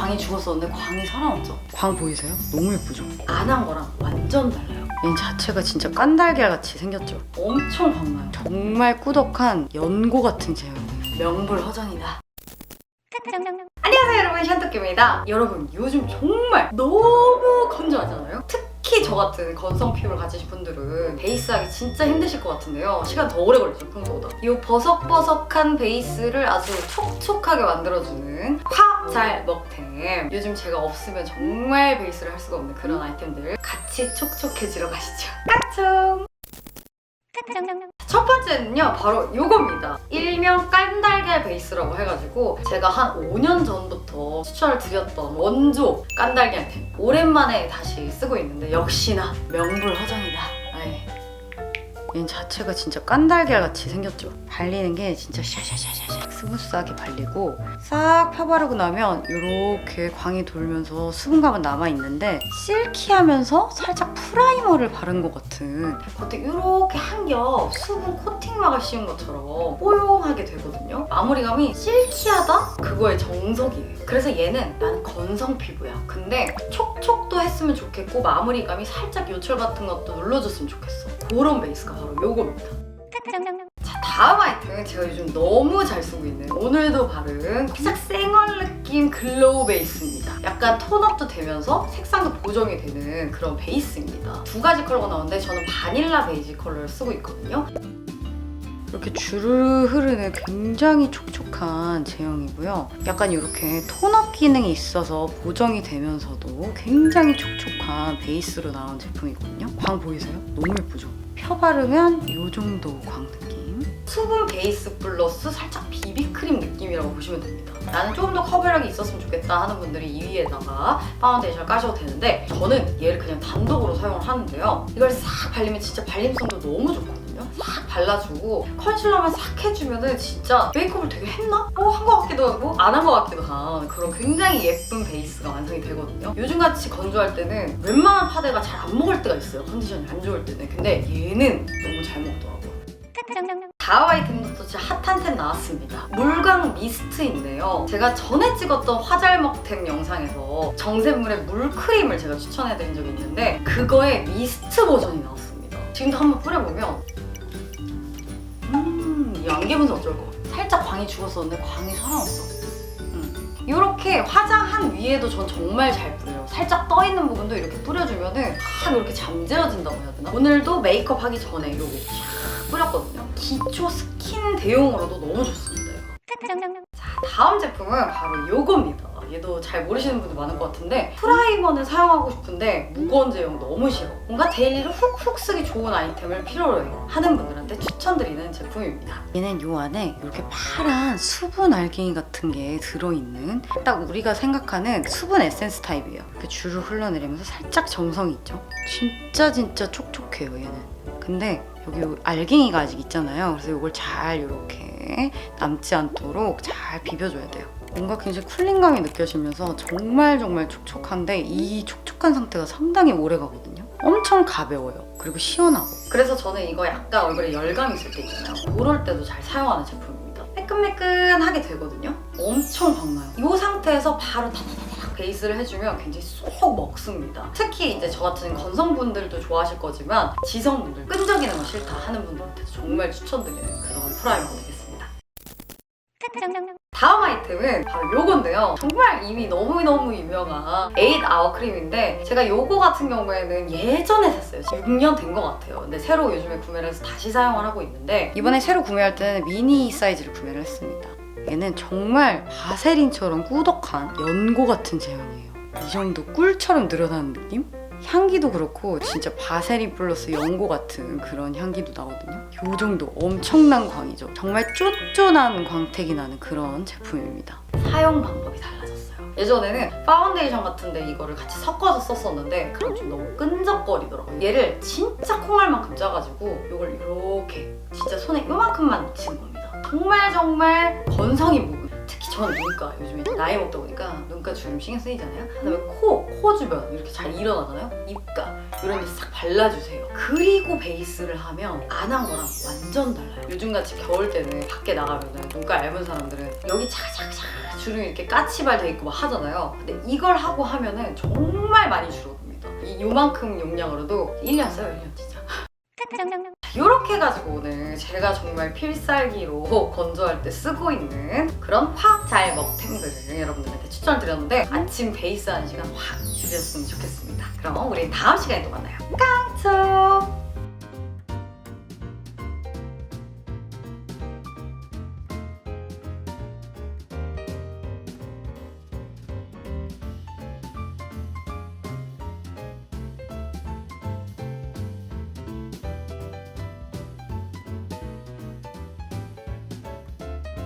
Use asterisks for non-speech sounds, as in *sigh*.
광이 죽었었는데 광이 살아났죠. 광 보이세요? 너무 예쁘죠? 안 한 거랑 완전 달라요. 얘 자체가 진짜 깐달걀 같이 생겼죠. 엄청 광나요. 정말 꾸덕한 연고 같은 제형이에요. 명불허전이다. 안녕하세요 여러분 샨토끼입니다 여러분 요즘 정말 너무 건조하잖아요 특히 저 같은 건성 피부를 가지신 분들은 베이스하기 진짜 힘드실 것 같은데요 시간 더 오래 걸리죠 평소보다 이 버석버석한 베이스를 아주 촉촉하게 만들어주는 화잘 먹템. 요즘 제가 없으면 정말 베이스를 할 수가 없는 그런 아이템들. 같이 촉촉해지러 가시죠. 까총 첫 번째는요 바로 이겁니다. 일명 깐달걀 베이스라고 해가지고 제가 한 5년 전부터 추천을 드렸던 원조 깐달걀템. 오랜만에 다시 쓰고 있는데 역시나 명불허전이다 에이. 얘 자체가 진짜 깐달걀 같이 생겼죠 발리는 게 진짜 샤샤샤샤샥 스무스하게 발리고 싹 펴바르고 나면 이렇게 광이 돌면서 수분감은 남아있는데 실키하면서 살짝 프라이머를 바른 것 같은 겉에 이렇게 한 겹 수분 코팅막을 씌운 것처럼 뽀용하게 되거든요 마무리감이 실키하다? 그거의 정석이에요 그래서 얘는 나는 건성 피부야 근데 촉촉도 했으면 좋겠고 마무리감이 살짝 요철 같은 것도 눌러줬으면 좋겠어 그런 베이스가 바로 요겁니다 자 다음 아이템은 제가 요즘 너무 잘 쓰고 있는 오늘도 바른 살짝 쌩얼 느낌 글로우 베이스입니다 약간 톤업도 되면서 색상도 보정이 되는 그런 베이스입니다 두 가지 컬러가 나오는데 저는 바닐라 베이지 컬러를 쓰고 있거든요 이렇게 주르르 흐르는 굉장히 촉촉한 제형이고요. 약간 이렇게 톤업 기능이 있어서 보정이 되면서도 굉장히 촉촉한 베이스로 나온 제품이거든요. 광 보이세요? 너무 예쁘죠? 펴 바르면 이 정도 광 느낌. 수분 베이스 플러스 살짝 비비크림 느낌이라고 보시면 됩니다. 나는 조금 더 커버력이 있었으면 좋겠다 하는 분들이 이 위에다가 파운데이션을 까셔도 되는데 저는 얘를 그냥 단독으로 사용을 하는데요. 이걸 싹 발리면 진짜 발림성도 너무 좋 거든요. 싹 발라주고 컨실러만 싹 해주면은 진짜 메이크업을 되게 했나? 어, 한 것 같기도 하고 안 한 것 같기도 한 그런 굉장히 예쁜 베이스가 완성이 되거든요. 요즘같이 건조할 때는 웬만한 파데가 잘 안 먹을 때가 있어요. 컨디션이 안 좋을 때는. 근데 얘는 너무 잘 먹더라고요. 다음 아이템도 진짜 핫한 템 나왔습니다. 물광 미스트인데요. 제가 전에 찍었던 화잘먹템 영상에서 정샘물에 물크림을 제가 추천해드린 적이 있는데 그거의 미스트 버전이 나왔습니다. 지금도 한번 뿌려보면 음, 이 안개 분석 어쩔 것 같아. 살짝 광이 죽었었는데 광이 살아났어. 음. 이렇게 화장한 위에도 전 정말 잘 뿌려요. 살짝 떠 있는 부분도 이렇게 뿌려주면 은 확 이렇게 잠재워진다고 해야 되나? 오늘도 메이크업 하기 전에 이거 샥 뿌렸거든요. 기초 스킨 대용으로도 너무 좋습니다. 이거. 자, 다음 제품은 바로 이겁니다. 얘도 잘 모르시는 분들 많을 것 같은데 프라이머는 사용하고 싶은데 무거운 제형 너무 싫어. 뭔가 데일리를 훅훅 쓰기 좋은 아이템을 필요로 해요. 하는 분들한테 추천드리는 제품입니다. 얘는 요 안에 이렇게 파란 수분 알갱이 같은 게 들어있는 딱 우리가 생각하는 수분 에센스 타입이에요. 이렇게 주르 흘러내리면서 살짝 정성이 있죠. 진짜 진짜 촉촉해요 얘는. 근데 여기 알갱이가 아직 있잖아요. 그래서 이걸 잘 이렇게 남지 않도록 잘 비벼줘야 돼요. 뭔가 굉장히 쿨링감이 느껴지면서 정말 정말 촉촉한데 이 촉촉한 상태가 상당히 오래 가거든요. 엄청 가벼워요. 그리고 시원하고. 그래서 저는 이거 약간 얼굴에 열감 있을 때 있잖아요. 그럴 때도 잘 사용하는 제품입니다. 매끈매끈하게 되거든요. 엄청 광나요. 이 상태에서 바로 타타타타 베이스를 해주면 굉장히 쏙 먹습니다. 특히 이제 저 같은 건성분들도 좋아하실 거지만 지성분들 끈적이는 거 싫다 하는 분들한테도 정말 추천드리는 그런 되겠습니 다. 다음 아이템은 바로 요건데요. 정말 이미 너무너무 유명한 8아워 크림인데 제가 요거 같은 경우에는 예전에 샀어요. 지금 6년 된 것 같아요. 근데 새로 요즘에 구매를 해서 다시 사용을 하고 있는데 이번에 새로 구매할 때는 미니 사이즈를 구매를 했습니다. 얘는 정말 바세린처럼 꾸덕한 연고 같은 제형이에요. 이 정도 꿀처럼 늘어나는 느낌? 향기도 그렇고 진짜 바세린 플러스 연고 같은 그런 향기도 나거든요. 요 정도 엄청난 광이죠. 정말 쫀쫀한 광택이 나는 그런 제품입니다. 사용 방법이 달라졌어요. 예전에는 파운데이션 같은데 이거를 같이 섞어서 썼었는데 그럼 좀 너무 끈적거리더라고요. 얘를 진짜 콩알만큼 짜가지고 이걸 이렇게 진짜 손에 요만큼만 묻히는 겁니다. 정말 정말 건성인 부분 저전 눈가 요즘에 나이 먹다 보니까 눈가 주름 신경 쓰이잖아요. 그다음에 코, 코 주변 이렇게 잘 일어나잖아요. 입가 이런 데 싹 발라주세요. 그리고 베이스를 하면 안 한 거랑 완전 달라요. 요즘같이 겨울 때는 밖에 나가면은 눈가 얇은 사람들은 여기 차차차 주름이 이렇게 까치발 돼 있고 막 하잖아요. 근데 이걸 하고 하면은 정말 많이 줄어듭니다. 이 요만큼 용량으로도 1년 써요, 1년 진짜. 이렇게 해가지고 오늘 제가 정말 필살기로 *laughs* 건조할 때 쓰고 있는 그런 확 잘 먹템들을 여러분들한테 추천을 드렸는데 아침 베이스 하는 시간 확 줄였으면 좋겠습니다. 그럼 우리 다음 시간에 또 만나요. 까!